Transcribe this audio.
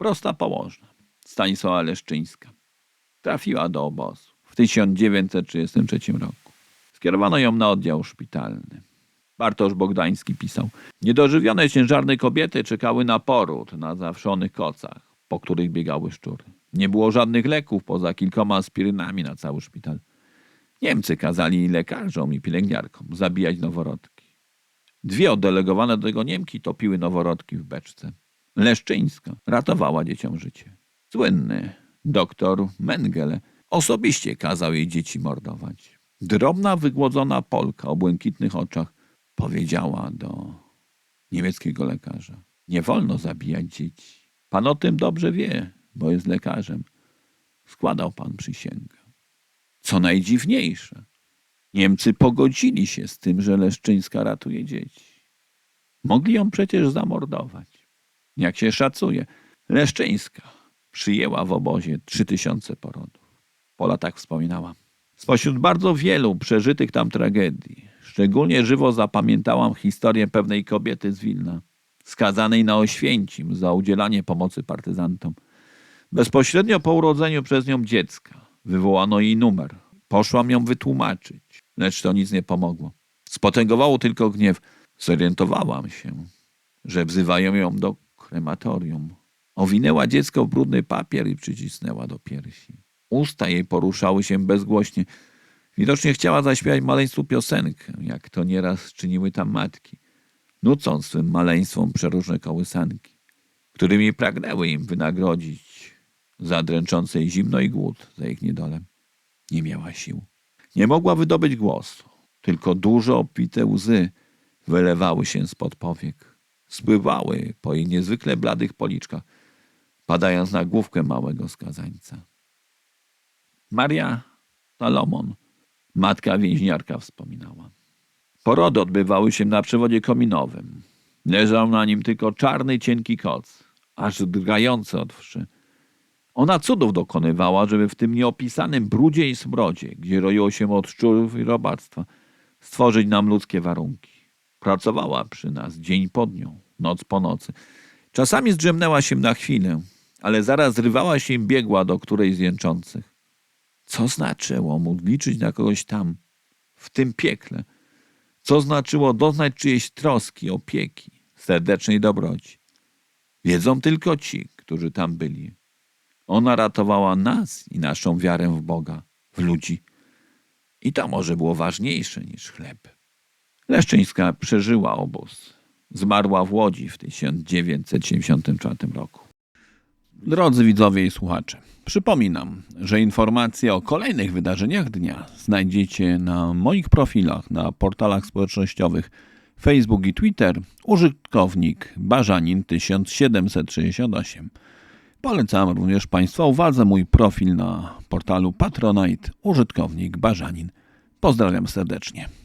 Prosta położna, Stanisława Leszczyńska. Trafiła do obozu w 1933 roku. Skierowano ją na oddział szpitalny. Bartosz Bogdański pisał: Niedożywione ciężarne kobiety czekały na poród na zawszonych kocach, po których biegały szczury. Nie było żadnych leków poza kilkoma aspirynami na cały szpital. Niemcy kazali lekarzom i pielęgniarkom zabijać noworodki. Dwie oddelegowane do tego Niemki topiły noworodki w beczce. Leszczyńska ratowała dzieciom życie. Słynny doktor Mengele osobiście kazał jej dzieci mordować. Drobna, wygłodzona Polka o błękitnych oczach powiedziała do niemieckiego lekarza: Nie wolno zabijać dzieci. Pan o tym dobrze wie, bo jest lekarzem. Składał pan przysięgę. Co najdziwniejsze, Niemcy pogodzili się z tym, że Leszczyńska ratuje dzieci. Mogli ją przecież zamordować. Jak się szacuje, Leszczyńska przyjęła w obozie trzy tysiące porodów. Po latach wspominała. Spośród bardzo wielu przeżytych tam tragedii, szczególnie żywo zapamiętałam historię pewnej kobiety z Wilna, skazanej na Oświęcim za udzielanie pomocy partyzantom. Bezpośrednio po urodzeniu przez nią dziecka wywołano jej numer. Poszłam ją wytłumaczyć, lecz to nic nie pomogło. Spotęgowało tylko gniew. Zorientowałam się, że wzywają ją do krematorium. Owinęła dziecko w brudny papier i przycisnęła do piersi. Usta jej poruszały się bezgłośnie. Widocznie chciała zaśpiewać maleństwu piosenkę, jak to nieraz czyniły tam matki, nucąc swym maleństwom przeróżne kołysanki, którymi pragnęły im wynagrodzić za dręczące jej zimno i głód, za ich niedolem. Nie miała sił. Nie mogła wydobyć głosu, tylko duże obfite łzy wylewały się spod powiek. Spływały po jej niezwykle bladych policzkach, padając na główkę małego skazańca. Maria Salomon, matka więźniarka, wspominała. Porody odbywały się na przewodzie kominowym. Leżał na nim tylko czarny, cienki koc, aż drgający od wszy. Ona cudów dokonywała, żeby w tym nieopisanym brudzie i smrodzie, gdzie roiło się od szczurów i robactwa, stworzyć nam ludzkie warunki. Pracowała przy nas dzień po dniu, noc po nocy. Czasami zdrzemnęła się na chwilę, ale zaraz zrywała się i biegła do którejś z jęczących. Co znaczyło móc liczyć na kogoś tam, w tym piekle? Co znaczyło doznać czyjejś troski, opieki, serdecznej dobroci? Wiedzą tylko ci, którzy tam byli. Ona ratowała nas i naszą wiarę w Boga, w ludzi. I to może było ważniejsze niż chleb. Leszczyńska przeżyła obóz. Zmarła w Łodzi w 1974 roku. Drodzy widzowie i słuchacze, przypominam, że informacje o kolejnych wydarzeniach dnia znajdziecie na moich profilach na portalach społecznościowych Facebook i Twitter użytkownik Barzanin 1768. Polecam również Państwa uwadze mój profil na portalu Patronite użytkownik Barzanin. Pozdrawiam serdecznie.